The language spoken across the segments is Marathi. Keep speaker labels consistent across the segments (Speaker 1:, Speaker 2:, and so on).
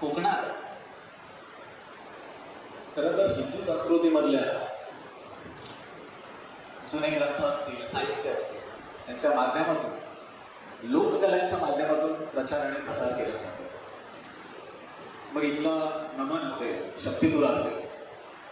Speaker 1: कोकणात खरं तर हिंदू संस्कृतीमधल्या जुने ग्रंथ असतील साहित्य असतील त्यांच्या माध्यमातून लोककलांच्या माध्यमातून प्रचार आणि प्रसार केला जातो. मग इथलं नमन असेल शक्तिपुरा असेल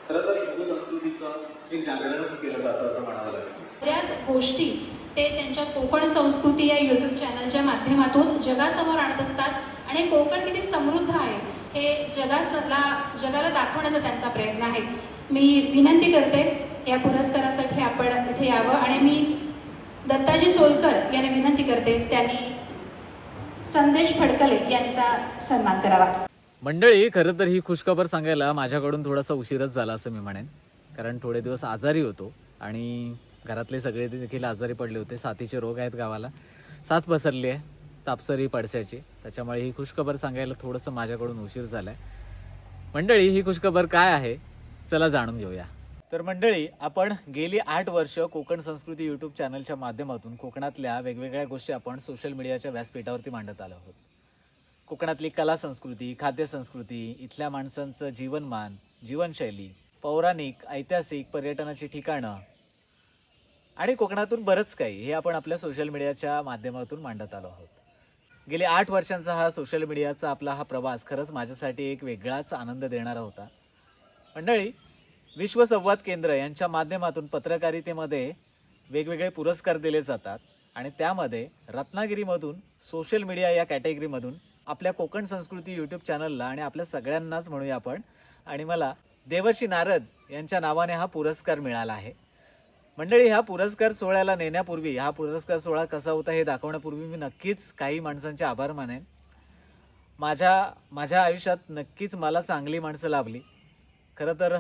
Speaker 1: खरं तर हिंदू संस्कृतीचं एक जागरणच केलं जातं असं म्हणावं लागेल.
Speaker 2: बऱ्याच गोष्टी ते त्यांच्या कोकण संस्कृती या यूट्यूब चॅनलच्या माध्यमातून जगासमोर आणत असतात. आणि कोकण किती समृद्ध आहे हे जगासला जगाला दाखवण्याचा त्यांचा प्रयत्न आहे. मी विनंती करते या पुरस्कारासाठी आपण इथे यावं. आणि मी दत्ताजी सोलकर यांना विनंती करते त्यांनी संदेश फडकले यांचा सन्मान करावा.
Speaker 3: मंडळी खरं तर ही खुशखबर सांगायला माझ्याकडून थोडासा उशीरच झाला असं मी म्हणेन. कारण थोडे दिवस आजारी होतो आणि घरातले सगळे देखील आजारी पडले होते. साथीचे रोग आहेत गावाला. साथ पसरली आहे. तापसरी पडशाची त्याच्यामुळे ही खुशखबर सांगायला थोडंसं माझ्याकडून उशीर झाला आहे मंडळी ही खुशखबर काय आहे? चला जाणून घेऊया. तर मंडळी आपण गेली आठ वर्ष कोकण संस्कृती यूट्यूब चॅनलच्या माध्यमातून कोकणातल्या वेगवेगळ्या गोष्टी आपण सोशल मीडियाच्या व्यासपीठावरती मांडत आलो आहोत. कोकणातली कला संस्कृती खाद्य संस्कृती इथल्या माणसांचं जीवनमान जीवनशैली पौराणिक ऐतिहासिक पर्यटनाची ठिकाणं आणि कोकणातून बरंच काही हे आपण आपल्या सोशल मीडियाच्या माध्यमातून मांडत आलो आहोत. गेले आठ वर्षांचा हा सोशल मीडियाचा आपला हा प्रवास खरंच माझ्यासाठी एक वेगळाच आनंद देणारा होता. मंडळी विश्व संवाद केंद्र यांच्या माध्यमातून पत्रकारितेमध्ये वेगवेगळे पुरस्कार दिले जातात आणि त्यामध्ये रत्नागिरीमधून सोशल मीडिया या कॅटेगरीमधून आपल्या कोकण संस्कृती यूट्यूब चॅनलला आणि आपल्या सगळ्यांनाच म्हणूया आपण आणि मला देवर्षी नारद यांच्या नावाने हा पुरस्कार मिळाला आहे. मंडळी ह्या पुरस्कार सोहळ्याला नेण्यापूर्वी हा पुरस्कार सोहळा कसा होता हे दाखवण्यापूर्वी मी नक्कीच काही माणसांचे आभार मानेन. माझ्या माझ्या आयुष्यात नक्कीच मला चांगली माणसं लाभली. खरं तर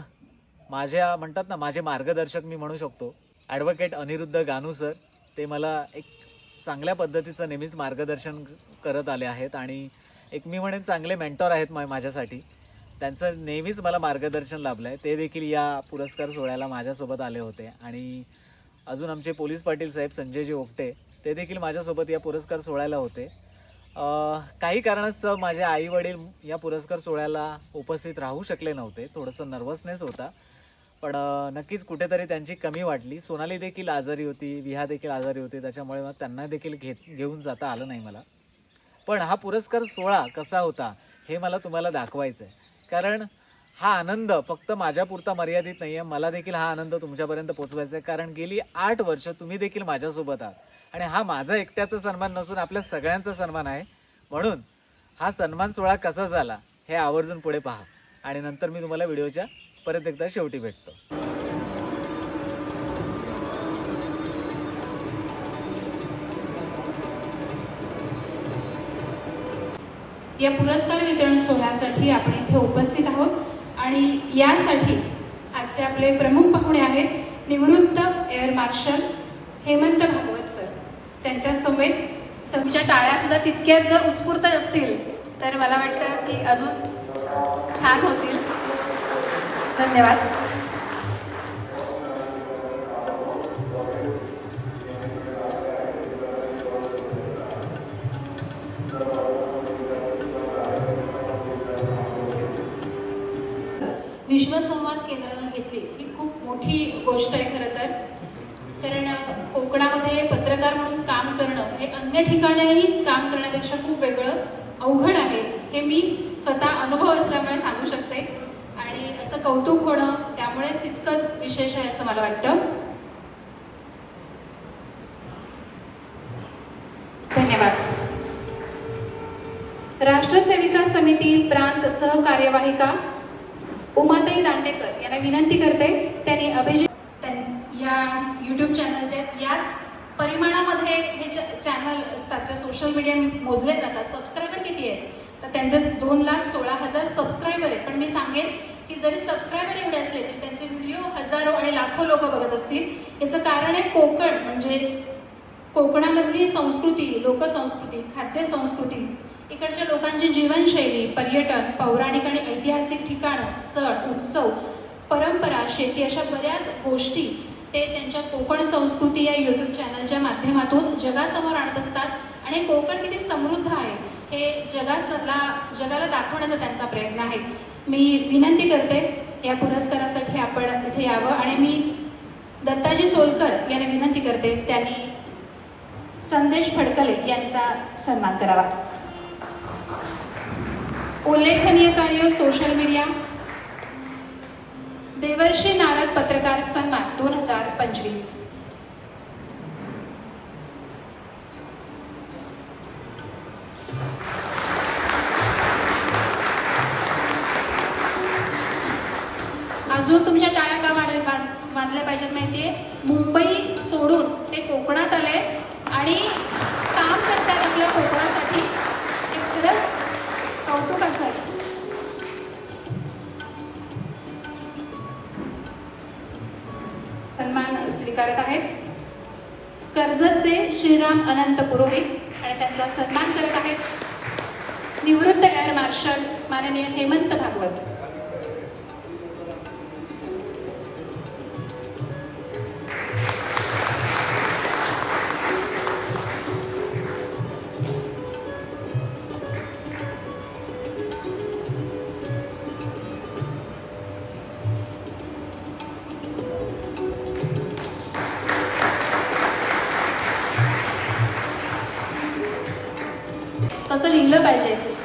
Speaker 3: माझ्या म्हणतात ना माझे मार्गदर्शक मी म्हणू शकतो. ॲडव्होकेट अनिरुद्ध गानू सर ते मला एक चांगल्या पद्धतीचं नेहमीच मार्गदर्शन करत आले आहेत आणि एक मी म्हणेन चांगले मेंटॉर आहेत माझ्यासाठी. त्यांचं नेहमीच मला मार्गदर्शन लाभलं आहे ते देखील या पुरस्कार सोहळ्याला माझ्यासोबत आले होते. आणि अजून आमचे पोलीस पाटील साहेब संजयजी ओकटे ते देखील माझ्यासोबत या पुरस्कार सोहळ्याला होते. काही कारणास्तव माझे आई वडील या पुरस्कार सोहळ्याला उपस्थित राहू शकले नव्हते. थोडंसं नर्वसनेस होता. पण नक्कीच कुठेतरी त्यांची कमी वाटली. सोनाली देखील आजारी होती विहा देखील आजारी होती. त्याच्यामुळे मग त्यांना देखील घेत घेऊन जाता आलं नाही मला. पण हा पुरस्कार सोहळा कसा होता हे मला तुम्हाला दाखवायचं आहे कारण हा आनंद फक्त माझ्यापुरता मर्यादित नाही आहे मला देखील हा आनंद तुमच्यापर्यंत पोचवायचा आहे. कारण गेली आठ वर्ष तुम्ही देखील माझ्यासोबत आहात. आणि हा माझा एकट्याचा सन्मान नसून आपल्या सगळ्यांचा सन्मान आहे. म्हणून हा सन्मान सोहळा कसा झाला हे आवर्जून पुढे पहा. आणि नंतर मी तुम्हाला व्हिडिओच्या परत एकदा शेवटी भेटतो.
Speaker 2: या पुरस्कार वितरण सोहळ्यासाठी आपण इथे उपस्थित आहोत. आणि यासाठी आजचे आपले प्रमुख पाहुणे आहेत निवृत्त air marshal Hemant Bhagwat sir. त्यांच्या समेत समच्या टाळ्या सुद्धा तितक्याच जर उत्स्फूर्त असतील तर मला वाटतं की अजून छान होतील. धन्यवाद. विश्वसंवाद केंद्रानं घेतली. ही खूप मोठी गोष्ट आहे खरं तर. कारण कोकणामध्ये पत्रकार म्हणून काम करणं हे अन्य ठिकाणीही काम करण्यापेक्षा खूप वेगळं अवघड आहे. हे मी स्वतः अनुभव असल्यामुळे सांगू शकते. आणि असं कौतुक होणं त्यामुळे तितकंच विशेष आहे असं मला वाटतं. धन्यवाद. राष्ट्रसेविका समिती प्रांत सहकार्यवाहिका उमाताई दांडेकर यांना विनंती करते त्यांनी अभिजित या यूट्यूब चॅनलचे याच परिमाणामध्ये हे चॅनल असतात किंवा सोशल मीडिया मोजले जातात. सबस्क्रायबर किती आहेत? तर त्यांचे दोन लाख सोळा हजार सबस्क्रायबर आहेत. पण मी सांगेन की जरी सबस्क्रायबर एवढे असले तरी त्यांचे व्हिडिओ हजारो आणि लाखो लोक बघत असतील. याचं कारण आहे कोकण. म्हणजे कोकणामधली संस्कृती लोकसंस्कृती खाद्य संस्कृती इकडच्या लोकांची जीवनशैली पर्यटन पौराणिक आणि ऐतिहासिक ठिकाणं सण उत्सव परंपरा शेती अशा बऱ्याच गोष्टी ते त्यांच्या कोकण संस्कृती या यूट्यूब चॅनलच्या माध्यमातून जगासमोर आणत असतात. आणि कोकण किती समृद्ध आहे हे जगासला जगाला दाखवण्याचा त्यांचा प्रयत्न आहे. मी विनंती करते या पुरस्कारासाठी आपण इथे यावं. आणि मी दत्ताजी सोलकर यांना विनंती करते त्यांनी संदेश फडकले यांचा सन्मान करावा. उल्लेखनीय कार्य सोशल मीडिया देवर्षी नारद पत्रकार सन्मान दोन हजार पंचवीस. अजून तुमच्या टाळ्या का वाढ वाजल्या पाहिजेत माहिती आहे मुंबई सोडून ते कोकणात आले आणि काम करतात आपल्या कोकणासाठी. कौतुकाचं आहे. सन्मान स्वीकारत आहेत. कर्जतचे श्रीराम अनंत पुरोहित आणि त्यांचा सन्मान करत आहेत. निवृत्त एअर मार्शल माननीय हेमंत भागवत.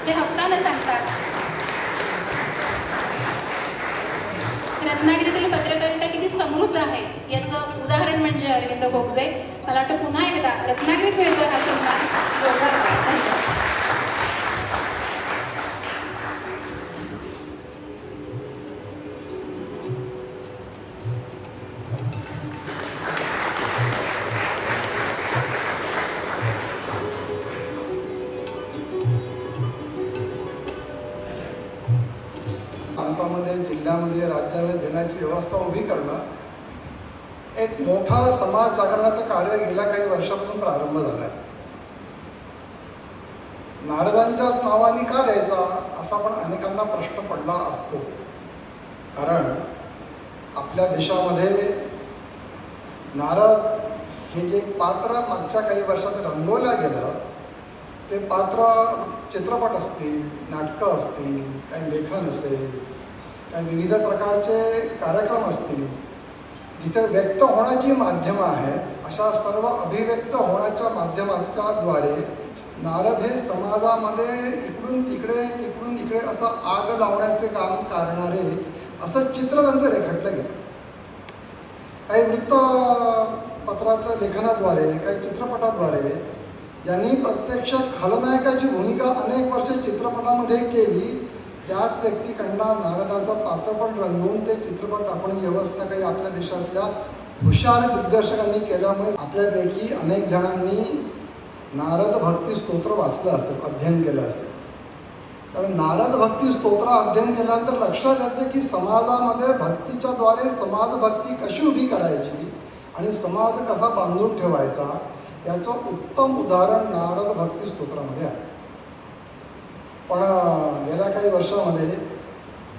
Speaker 2: ते हे हक्कानं सांगतात. रत्नागिरीतील पत्रकारिता किती समृद्ध आहे याचं उदाहरण म्हणजे अरविंद गोगजे. मला वाटतं पुन्हा एकदा रत्नागिरीत मिळतो हा सन्मान. जोरदार
Speaker 4: प्रांतामध्ये जिल्ह्यामध्ये राज्यामध्ये देण्याची व्यवस्था उभी करणं एक मोठा समाज जागरणाचं कार्य गेल्या काही वर्षापासून प्रारंभ झाला आहे नारदांच्याच नावाने का द्यायचा असा पण अनेकांना प्रश्न पडला असतो. कारण आपल्या देशामध्ये नारद हे जे पात्र मागच्या काही वर्षात रंगवलं गेलं ते पात्र चित्रपट असतील नाटकं असतील काही लेखन असेल विविध प्रकारचे कार्यक्रम असतील जिथे व्यक्त होण्याची माध्यमं आहेत अशा सर्व अभिव्यक्त होण्याच्या माध्यमाच्याद्वारे नारद हे समाजामध्ये इकडून तिकडे तिकडून इकडे असं आग लावण्याचे काम करणारे असं चित्र त्यांचं रेखाटलं गेलं. काही वृत्तपत्राच्या लेखनाद्वारे काही चित्रपटाद्वारे ज्यांनी प्रत्यक्ष खलनायकाची भूमिका अनेक वर्षे चित्रपटामध्ये केली त्याच व्यक्तीकडनं नारदाचं पात्रपट रंगवून ते चित्रपट दाखवण्याची व्यवस्था काही आपल्या देशातल्या हुशार दिग्दर्शकांनी केल्यामुळे आपल्यापैकी अनेक जणांनी नारद भक्ती स्तोत्र वाचलं असतं अध्ययन केलं असतं. त्यामुळे नारद भक्ती स्तोत्र अध्ययन केल्यानंतर लक्षात येतं की समाजामध्ये भक्तीच्या द्वारे समाजभक्ती कशी उभी करायची आणि समाज कसा बांधून ठेवायचा याचं उत्तम उदाहरण नारद भक्ती स्तोत्रामध्ये आहे. पण गेल्या काही वर्षामध्ये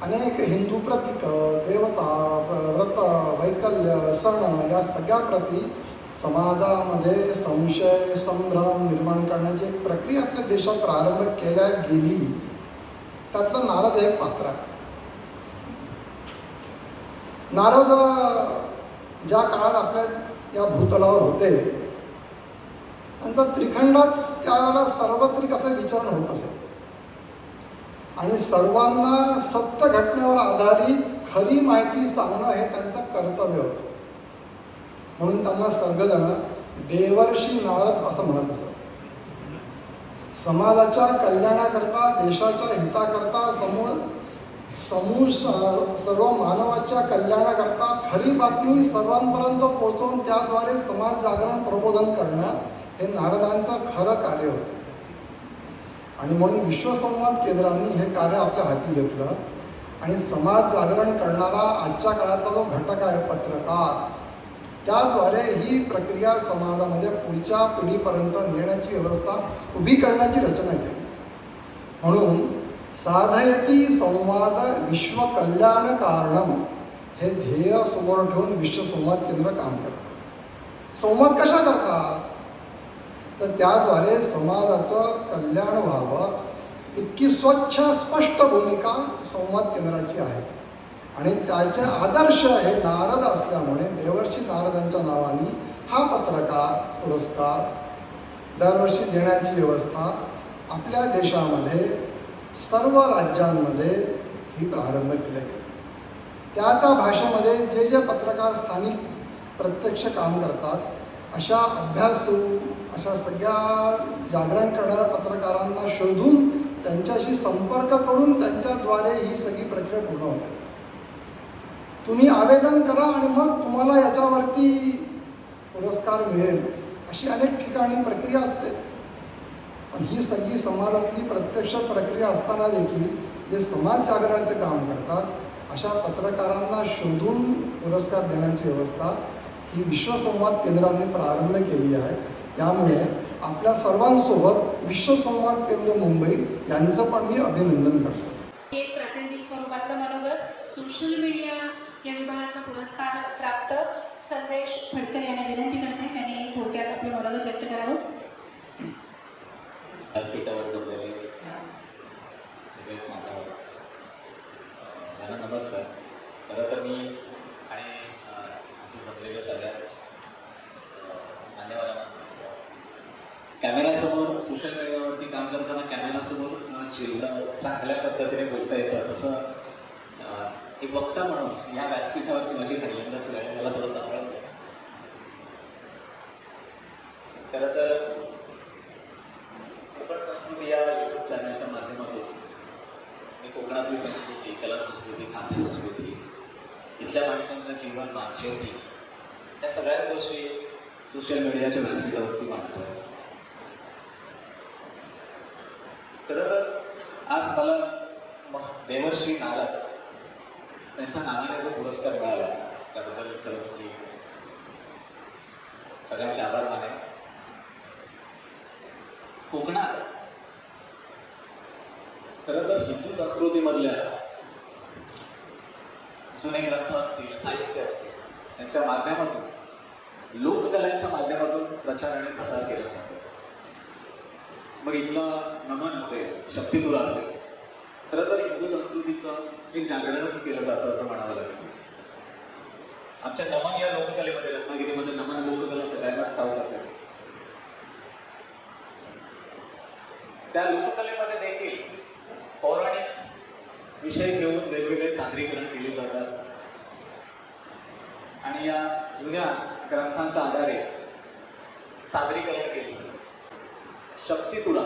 Speaker 4: अनेक हिंदू प्रतीक देवता व्रत वैकल्य सण या सगळ्याप्रती समाजामध्ये संशय संभ्रम निर्माण करण्याची एक प्रक्रिया आपल्या देशात प्रारंभ केल्या गेली. त्यातलं नारद हे पात्र आहे. नारद ज्या काळात आपल्या या भूतलावर होते त्यांचा त्रिखंडात त्यावेळेला सार्वत्रिक असं विचारण होत असेल आणि सर्वांना सत्य घटनेवर आधारित खरी माहिती सांगणं हे त्यांचं कर्तव्य होतं. म्हणून त्यांना सर्वजण देवर्षी नारद असं म्हणत असत. समाजाच्या कल्याणाकरता देशाच्या हिताकरता समूळ समूह सर्व मानवाच्या कल्याणाकरता खरी बातमी सर्वांपर्यंत पोहोचवून त्याद्वारे समाज जागरण प्रबोधन करणं हे नारदांचं खरं कार्य होतं. आणि म्हणून विश्वसंवाद केंद्राने हे कार्य आपल्या हाती घेतलं. आणि समाज जागरण करणारा आजच्या काळातला जो घटक आहे पत्रकार त्याद्वारे ही प्रक्रिया समाजामध्ये पुढच्या पिढीपर्यंत नेण्याची व्यवस्था उभी करण्याची रचना केली. म्हणून साधयती संवाद विश्वकल्याण कारणम हे ध्येय समोर ठेवून विश्वसंवाद केंद्र काम करतं. संवाद कशा करतात? तर त्याद्वारे समाजाचं कल्याण व्हावं इतकी स्वच्छ स्पष्ट भूमिका संवाद केंद्राची आहे. आणि त्याचे आदर्श हे नारद असल्यामुळे देवर्षी नारदांच्या नावाने हा पत्रकार पुरस्कार दरवर्षी देण्याची व्यवस्था आपल्या देशामध्ये सर्व राज्यांमध्ये ही प्रारंभ केले गेली. त्या त्या भाषेमध्ये जे जे पत्रकार स्थानिक प्रत्यक्ष काम करतात अशा अभ्यासू अशा सगळ्या जागरण करणाऱ्या पत्रकारांना शोधून त्यांच्याशी संपर्क करून त्यांच्याद्वारे ही सगळी प्रक्रिया पूर्ण होते. तुम्ही आवेदन करा आणि मग तुम्हाला याच्यावरती पुरस्कार मिळेल. अशी अनेक ठिकाणी प्रक्रिया असते. पण ही सगळी समाजातली प्रत्यक्ष प्रक्रिया असताना देखील जे समाज जागरणाचे काम करतात अशा पत्रकारांना शोधून पुरस्कार देण्याची व्यवस्था ही विश्वसंवाद केंद्राने प्रारंभ केली आहे. त्यामुळे आपल्या सर्वांसोबत विश्वसंवाद केंद्र मुंबई यांचं पण मी अभिनंदन करतो.
Speaker 2: एक प्रातिनिधिक स्वरूपातलं मनोगत सोशल मीडिया या विभागातला पुरस्कार प्राप्त संदेश फडकर यांना विनंती करते. त्यांनी थोडक्यात आपलं मनोगत व्यक्त करावं.
Speaker 3: व्यासपीठावर जमलेले सगळेच मातावर त्यांना नमस्कार. खरं तर मी आणि अं, इथे जमलेल्या सगळ्याच अं, मान्यवरांना नमस्कार कॅमेरासमोर सोशल मीडियावरती काम करताना कॅमेरासमोर अं, जेवढं चांगल्या पद्धतीने बोलता येतं तसं एक वक्ता म्हणून या व्यासपीठावरती माझी पहिल्यांदाच वेळ मला थोडं सांभाळत खरं तर कोकण संस्कृती या युट्यूब चॅनलच्या माध्यमातून मी कोकणातली संस्कृती कला संस्कृती खाद्य संस्कृती इथल्या माणसांचं जीवन शेवटी या सगळ्याच गोष्टी सोशल मीडियाच्या व्यासपीठावरती मांडतो. खरं तर आज मला देवर्षी नारद त्यांच्या नावाने जो पुरस्कार मिळाला त्याबद्दल खरंच मी सगळ्यांचे आभार माने कोकणात खरं तर हिंदू संस्कृतीमधल्या जुने ग्रंथ असतील साहित्य असतील त्यांच्या माध्यमातून लोककलांच्या माध्यमातून प्रचार आणि प्रसार केला जातो. मग इथला नमन असेल शक्तिपुरा असेल. खरं तर हिंदू संस्कृतीचं एक जागरणच केलं जातं असं म्हणावं लागेल. आमच्या नमन या लोककलेमध्ये रत्नागिरीमध्ये नमन लोककला सगळ्यांनाच ठाऊक असेल. त्या लोककलेमध्ये देखील पौराणिक विषय घेऊन वेगवेगळे सादरीकरण केले जातात. आणि या जुन्या ग्रंथांच्या आधारे सादरीकरण केले जाते शक्ती तुला.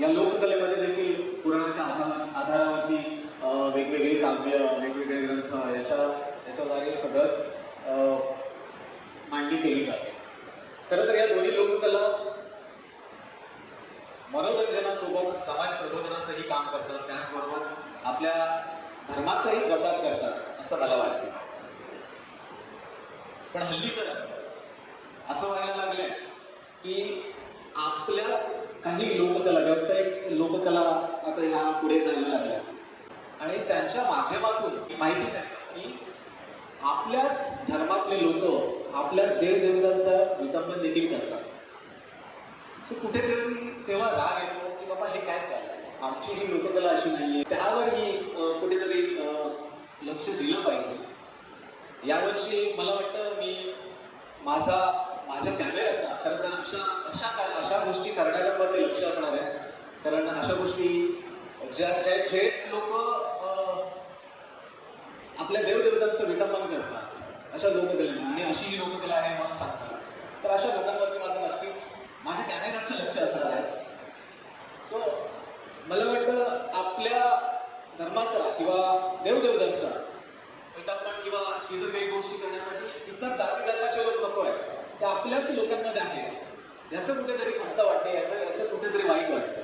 Speaker 3: या लोककलेमध्ये देखील पुराणाच्या आधार आधारावरती वेगवेगळी काव्य वेगवेगळे ग्रंथ याच्या याच्याद्वारे सगळंच मांडणी केली जाते. खरं तर या दोन्ही लोककला मनोरंजनासोबत समाज प्रबोधनाचंही काम करतात. त्याचबरोबर आपल्या धर्माचाही प्रसार करतात असं मला वाटतं. पण हल्ली सर असं व्हायला लागलंय की आपल्याच काही लोककला व्यावसायिक लोककला आता ह्या पुढे जायला लागल्या. आणि त्यांच्या माध्यमातून ही माहितीच आहे की आपल्याच धर्मातले लोक आपल्याच देवदेवतांचं विटंबन देखील करतात. सो कुठेतरी तेव्हा राग येतो की बाबा हे काय चाललंय आमची ही लोककला अशी नाहीये. त्यावरही कुठेतरी लक्ष दिलं पाहिजे. यावर्षी मला वाटतं मी माझा माझ्या कॅमेऱ्याचा खरं तर अशा अशा काय अशा गोष्टी करणाऱ्यांमध्ये लक्ष असणार आहे. कारण अशा गोष्टी ज्या ज्या जे लोक आपल्या देवदेवतांचं विटंबन करतात अशा लोककलेनं आणि अशी ही लोककला आहे मला सांगतात. तर अशा लोकांवरती माझं नक्कीच माझ्या कॅमेऱ्याचं लक्ष असणार आहे. सो मला वाटतं आपल्या धर्माचा किंवा देवदेवतांचा विटंबन किंवा इतर काही गोष्टी करण्यासाठी इतर जाती धर्माचे लोक नको आहे ते आपल्याच लोकांमध्ये आहे. याचं कुठेतरी खंत वाटते याचं याचं कुठेतरी वाईट वाटतं.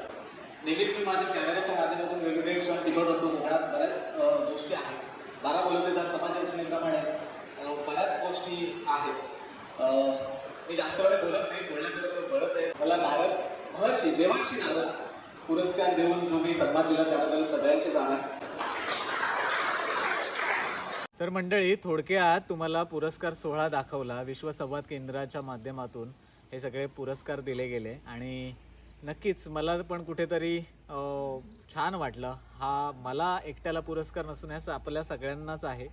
Speaker 3: नेहमीच मी माझ्या कॅमेऱ्याच्या माध्यमातून वेगवेगळे क्षण टिकवत असतो. कोकणात बऱ्याच गोष्टी आहेत. बारा बोलत येतात समाज बऱ्याच गोष्टी आहेत. मी जास्त वेळ बोलत नाही बोलण्याचं बरंच आहे. मला नारद महर्षी देवांशी नारद पुरस्कार देऊन जो मी सन्मान दिला त्याबद्दल सगळ्यांचे जाणार.
Speaker 5: तर मंडळी थोडक्यात तुम्हाला पुरस्कार सोहळा दाखवला विश्वसंवाद केंद्राच्या माध्यमातून.
Speaker 3: हे सगळे पुरस्कार दिले गेले आणि नक्कीच मला पण कुठेतरी छान वाटलं. हा मला एकट्याला पुरस्कार नसून ह्या आपल्या सगळ्यांनाच आहे.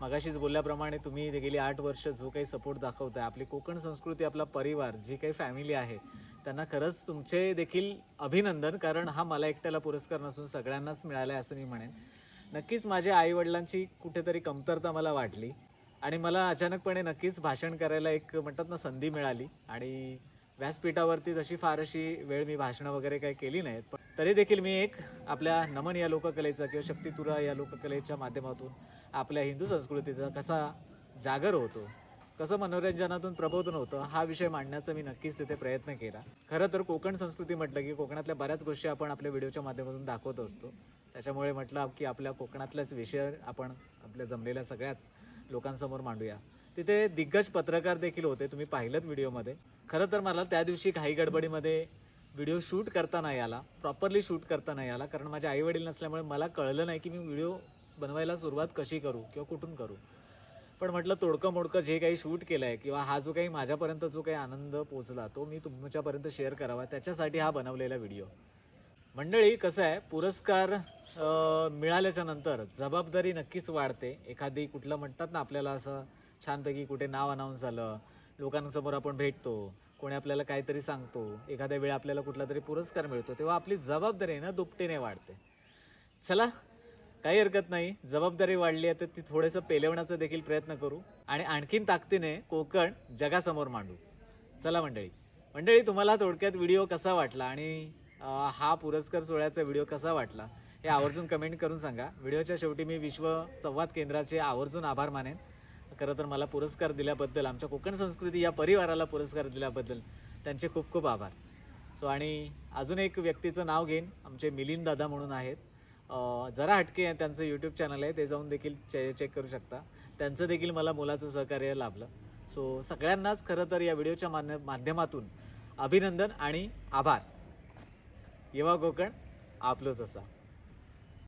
Speaker 3: मगाशीच बोलल्याप्रमाणे तुम्ही गेली आठ वर्ष जो काही सपोर्ट दाखवताय आपली कोकण संस्कृती आपला परिवार जी काही फॅमिली आहे त्यांना खरंच तुमचे देखील अभिनंदन कारण हा मला एकट्याला पुरस्कार नसून सगळ्यांनाच मिळाला आहे असं मी म्हणेन. नक्कीच माझ्या आईवडिलांची कुठेतरी कमतरता मला वाटली. आणि मला अचानकपणे नक्कीच भाषण करायला एक म्हणतात ना संधी मिळाली. आणि व्यासपीठावरती तशी फार अशी वेळ मी भाषणं वगैरे काही केली नाहीत. पण तरी देखील मी एक आपल्या नमन या लोककलेचा किंवा शक्तितुरा या लोककलेच्या माध्यमातून आपल्या हिंदू संस्कृतीचा कसा जागर होतो कसं मनोरंजनातून प्रबोधन होतं हा विषय मांडण्याचा मी नक्कीच तिथे प्रयत्न केला. खरं तर कोकण संस्कृती म्हटलं की कोकणातल्या बऱ्याच गोष्टी आपण आपल्या व्हिडिओच्या माध्यमातून दाखवत असतो. त्याच्यामुळे म्हटलं की आपल्या कोकणातल्याच विषय आपण आपल्या जमलेल्या सगळ्याच लोकांसमोर मांडूया. तिथे दिग्गज पत्रकार देखील होते तुम्ही पाहिलं व्हिडिओमध्ये. खरं तर मला त्या दिवशी घाई गडबडीमध्ये व्हिडिओ शूट करता नाही आला प्रॉपरली शूट करता नाही आला कारण माझे आईवडील नसल्यामुळे मला कळलं नाही की मी व्हिडिओ बनवायला सुरुवात कशी करू किंवा कुठून करू. पण म्हटलं तोडकं मोडकं जे काही शूट केलं आहे किंवा हा जो काही माझ्यापर्यंत जो काही आनंद पोचला तो मी तुमच्यापर्यंत शेअर करावा. त्याच्यासाठी हा बनवलेला व्हिडिओ. मंडळी कसं आहे? पुरस्कार मिळाल्याच्या नंतर जबाबदारी नक्कीच वाढते. एखादी कुठलं म्हणतात ना आपल्याला असं छानपैकी कुठे नाव अनाऊन्स झालं लोकांसमोर आपण भेटतो कोणी आपल्याला काहीतरी सांगतो एखाद्या वेळी आपल्याला कुठला तरी पुरस्कार मिळतो तेव्हा आपली जबाबदारी आहे ना दुपटीने वाढते. चला काही हरकत नाही. जबाबदारी वाढली आहे तर ती थोडंसं पेलवण्याचा देखील प्रयत्न करू. आणि आणखीन ताकदीने कोकण जगासमोर मांडू. चला मंडळी. मंडळी तुम्हाला थोडक्यात व्हिडिओ कसा वाटला आणि हा पुरस्कार सोहळ्याचा व्हिडिओ कसा वाटला हे आवर्जून कमेंट करून सांगा. व्हिडिओच्या शेवटी मी विश्व संवाद केंद्राचे आवर्जून आभार मानेन. खरं तर मला पुरस्कार दिल्याबद्दल आमच्या कोकण संस्कृती या परिवाराला पुरस्कार दिल्याबद्दल त्यांचे खूप खूप आभार. सो आणि अजून एक व्यक्तीचं नाव घेईन. आमचे मिलिंद दादा म्हणून आहेत. जरा हटके त्यांचं यूट्यूब चॅनल आहे ते जाऊन देखील चे चेक करू शकता. त्यांचं देखील मला मुलाचं सहकार्य लाभलं. सो सगळ्यांनाच खरं तर या व्हिडिओच्या मान्य माध्यमातून अभिनंदन आणि आभार. येवा कोकण आपलंच असा